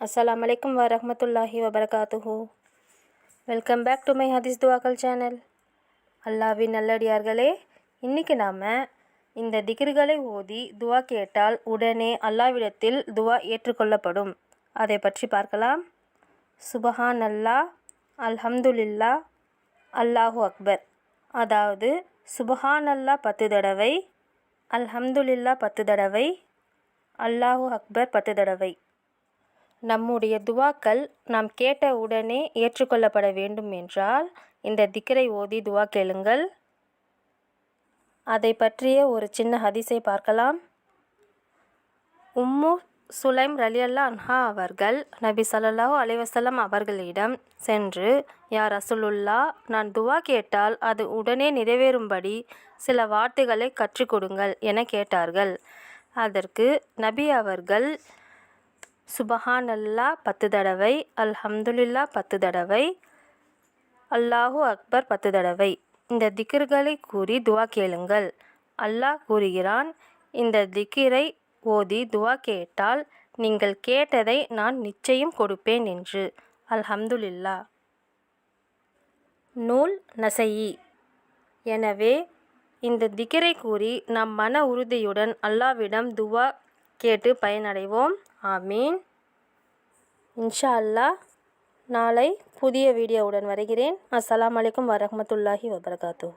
அஸ்லாம் வலைக்கம் வரமத்துல்லாஹி வபரகாத்துஹு வெல்கம் பேக் டு மை ஹதீஸ் துவாக்கல் சேனல் அல்லாவின் நல்லடியார்களே இன்றைக்கி நாம் இந்த திகிர்களை ஓதி துவா கேட்டால் உடனே அல்லாவிடத்தில் துவா ஏற்றுக்கொள்ளப்படும். அதை பற்றி பார்க்கலாம். சுபஹான் அல்லா அல்ஹம்துலில்லா அல்லாஹு அக்பர். அதாவது சுபஹான் அல்லா பத்து தடவை அல்ஹம்துலில்லா பத்து தடவை அல்லாஹு அக்பர் பத்து தடவை. நம்முடைய துவாக்கள் நாம் கேட்ட உடனே ஏற்றுக்கொள்ளப்பட வேண்டும் என்றால் இந்த திக்கரை ஓதி துவா கேளுங்கள். அதை பற்றிய ஒரு சின்ன ஹதீஸை பார்க்கலாம். உம்மு சுலைம் ரலியல்லா அன்ஹா அவர்கள் நபி ஸல்லல்லாஹு அலைஹி அவர்களிடம் சென்று யார் ரசூலுல்லா நான் துவா கேட்டால் அது உடனே நிறைவேறும்படி சில வார்த்தைகளை கற்றுக் கொடுங்கள் என கேட்டார்கள். அதற்கு நபி அவர்கள் சுபஹான் அல்லா பத்து தடவை. அல்ஹம்துலில்லா பத்து தடவை. அல்லாஹு அக்பர் பத்து தடவை. இந்த திக்ர்களை கூறி துவா கேளுங்கள். அல்லாஹ் கூறுகிறான் இந்த திக்கிரை ஓதி துவா கேட்டால் நீங்கள் கேட்டதை நான் நிச்சயம் கொடுப்பேன் என்று. அல்ஹம்துலில்லா. நூல் நசையி. எனவே இந்த திக்கிரை கூறி நம் மன உறுதியுடன் அல்லாவிடம் துவா கேட்டு பயனடைவோம். ஆமீன். இன்ஷா அல்லா நாளை புதிய வீடியோவுடன் வருகிறேன். அஸ்லாம் வலைக்கம் வரமத்துல்லாஹி வபரகாத்து